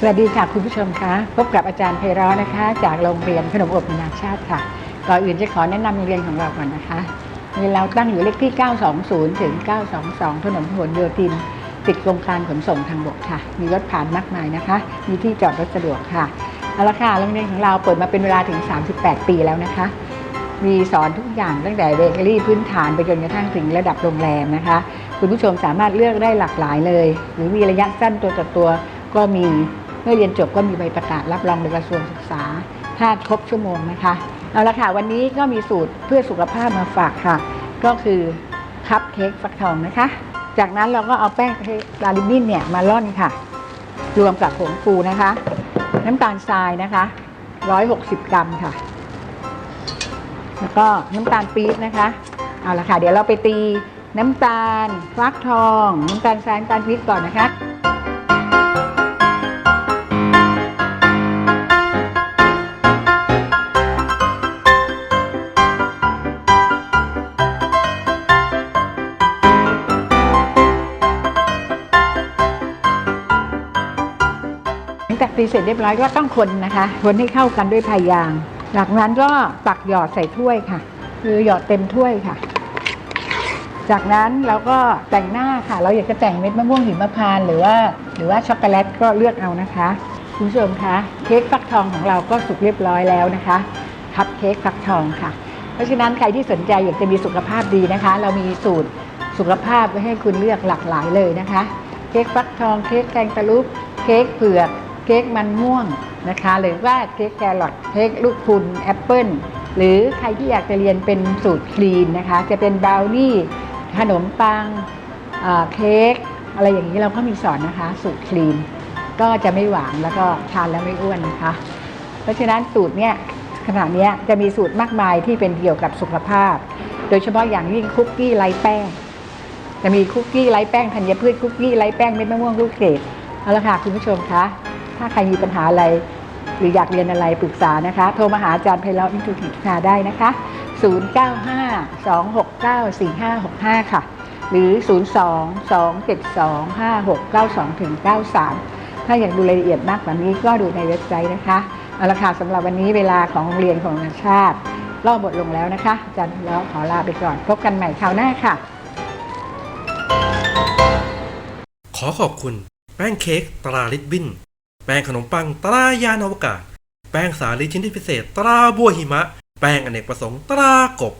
สวัสดีค่ะคุณผู้ชมคะพบกับอาจารย์ไพเราะนะคะ จากโรงเรียนขนมอบนานาชาติค่ะก่อนอื่นจะขอแนะนำโรงเรียนของเราก่อนนะคะมีเราตั้งอยู่เลขที่ 920 ถึง 922 ถนนพหลโยธิน ติดกรมการขนส่งทางบกค่ะ มีรถผ่านมากมายนะคะ มีที่จอดรถสะดวกค่ะเอาละค่ะโรงเรียนของเราเปิดมาเป็นเวลาถึง 38 ปีแล้วนะคะ มีสอนทุกอย่างตั้งแต่เบเกอรี่พื้นฐานไปจนกระทั่งถึงระดับโรงแรมนะคะ คุณผู้ชมสามารถเลือกได้หลากหลายเลย หรือมีระยะสั้นตัวต่อตัวก็มี มื่อเรียนจบก็มีใบประกาศรับรองโดยกระทรวงศึกษา ถ้าครบชั่วโมงนะคะ เอาละค่ะ วันนี้ก็มีสูตรเพื่อสุขภาพมาฝากค่ะ ก็คือคัพเค้กฟักทองนะคะ จากนั้นเราก็เอาแป้งลาลิมินเนี่ยมาร่อนค่ะ รวมกับผงฟูนะคะ น้ำตาลทรายนะคะ 160 กรัมค่ะ แล้วก็น้ำตาลปี๊บนะคะ เอาละค่ะ เดี๋ยวเราไปตีน้ำตาลฟักทอง น้ำตาลทรายน้ำตาลปี๊บก่อนนะคะ ตีเสร็จเรียบร้อยก็ต้องคนนะคะ คนให้เข้ากันด้วยพายางจากนั้นก็ตักหยอดใส่ถ้วยค่ะ คือหยอดเต็มถ้วยค่ะ จากนั้นเราก็แต่งหน้าค่ะ เราอยากจะแต่งเม็ดมะม่วงหิมพานต์หรือว่า หรือว่าช็อกโกแลตก็เลือกเอานะคะคุณผู้ชมคะเค้กฟักทองของเราก็สุกเรียบร้อยแล้วนะคะคัพเค้กฟักทองค่ะ เพราะฉะนั้นใครที่สนใจอยากจะมีสุขภาพดีนะคะ เรามีสูตรสุขภาพไว้ให้คุณเลือกหลากหลายเลยนะคะ เค้กฟักทองเค้กแกงตะลุกเค้กเผือก เค้กมันม่วงนะคะ หรือว่าเค้กแครอทเค้กลูกพุนแอปเปิลหรือใครที่อยากจะเรียนเป็นสูตรคลีนนะคะ จะเป็นบราวนี่ขนมปังเค้กอะไรอย่างนี้เราก็มีสอนนะคะ สูตรคลีน ก็จะไม่หวานแล้วก็ทานแล้วไม่อ้วนนะคะ เพราะฉะนั้นสูตรเนี้ยขณะนี้จะมีสูตรมากมายที่เป็นเกี่ยวกับสุขภาพ โดยเฉพาะอย่างยิ่งคุกกี้ไร้แป้ง จะมีคุกกี้ไร้แป้งธัญพืชคุกกี้ไร้แป้งเม็ดมะม่วงลูกเกดเอาละค่ะคุณผู้ชมคะ ถ้าใครมีปัญหาอะไร หรืออยากเรียนอะไรปรึกษานะคะ โทรมาหาอาจารย์ไพเราะอินทุติคาได้นะคะ 0952694565 ค่ะ หรือ 022725692ถึง93 ถ้าอยากดูรายละเอียดมากกว่านี้ก็ดูในเว็บไซต์นะคะเอาละค่ะสำหรับวันนี้เวลาของโรงเรียนของนานชาติก็หมดลงแล้วนะคะอาจารย์ไพเราะขอลาไปก่อน พบกันใหม่คราวหน้าค่ะ ขอขอบคุณแป้งเค้กตราลิตบิน แป้งขนมปังตรายานอวกาศ แป้งสาลีชิ้นที่พิเศษ ตราบัวหิมะ แป้งอเนกประสงค์ตรากบ